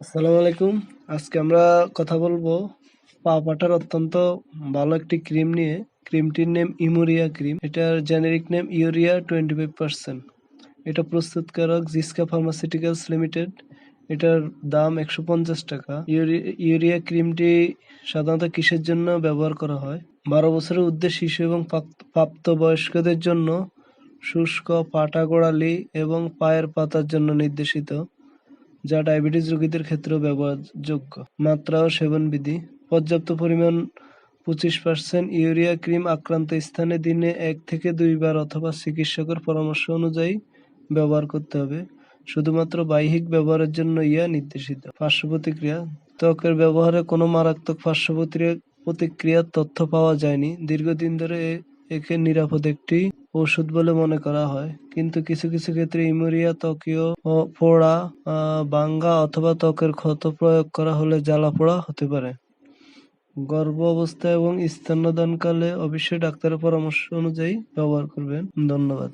আসসালামু আলাইকুম। আজকে আমরা কথা বলব পা পাটার অত্যন্ত ভালো একটি ক্রিম নিয়ে। ক্রিমটির নেম ইমোরিয়া ক্রিম। এটার generic name urea twenty five percent. এটা প্রস্তুতকারক জিসকা ফার্মাসিউটিক্যালস লিমিটেড। এটার দাম একশো পঞ্চাশ টাকা। ইউরি- ইউরিয়া ক্রিমটি সাধারণত কিসের জন্য ব্যবহার করা হয়? বারো বছরের ঊর্ধ্বে শিশু এবং প্রাপ্ত- প্রাপ্তবয়স্কদের জন্য শুষ্ক পাটা গোড়ালি এবং পায়ের পাতার জন্য নির্দেশিত। যা ডায়াবেটিস রোগীদের ক্ষেত্রেও ব্যবহারযোগ্য। মাত্রা ও সেবনবিধি। পর্যাপ্ত পরিমাণ পঁচিশ পার্সেন্ট ইউরিয়া ক্রিম আক্রান্ত স্থানে দিনে এক থেকে দুইবার অথবা চিকিৎসকের পরামর্শ অনুযায়ী ব্যবহার করতে হবে। শুধুমাত্র বাহ্যিক ব্যবহারের জন্য ইয়া নির্দেশিত। পার্শ্ব প্রতিক্রিয়া ত্বকের ব্যবহারে কোনো মারাত্মক পার্শ্ব প্রতিক্রিয়ার তথ্য পাওয়া যায়নি। দীর্ঘদিন ধরে একে নিরাপদ একটি ওষুধ বলে মনে করা হয়। কিন্তু কিছু কিছু ক্ষেত্রে ইমোরিয়া, ত্বকীয় পোড়া ভাঙ্গা অথবা ত্বকের ক্ষত প্রয়োগ করা হলে জ্বালা পোড়া হতে পারে। গর্ভ অবস্থা এবং স্তন্যদানকালে অবশ্যই ডাক্তারের পরামর্শ অনুযায়ী ব্যবহার করবেন। ধন্যবাদ।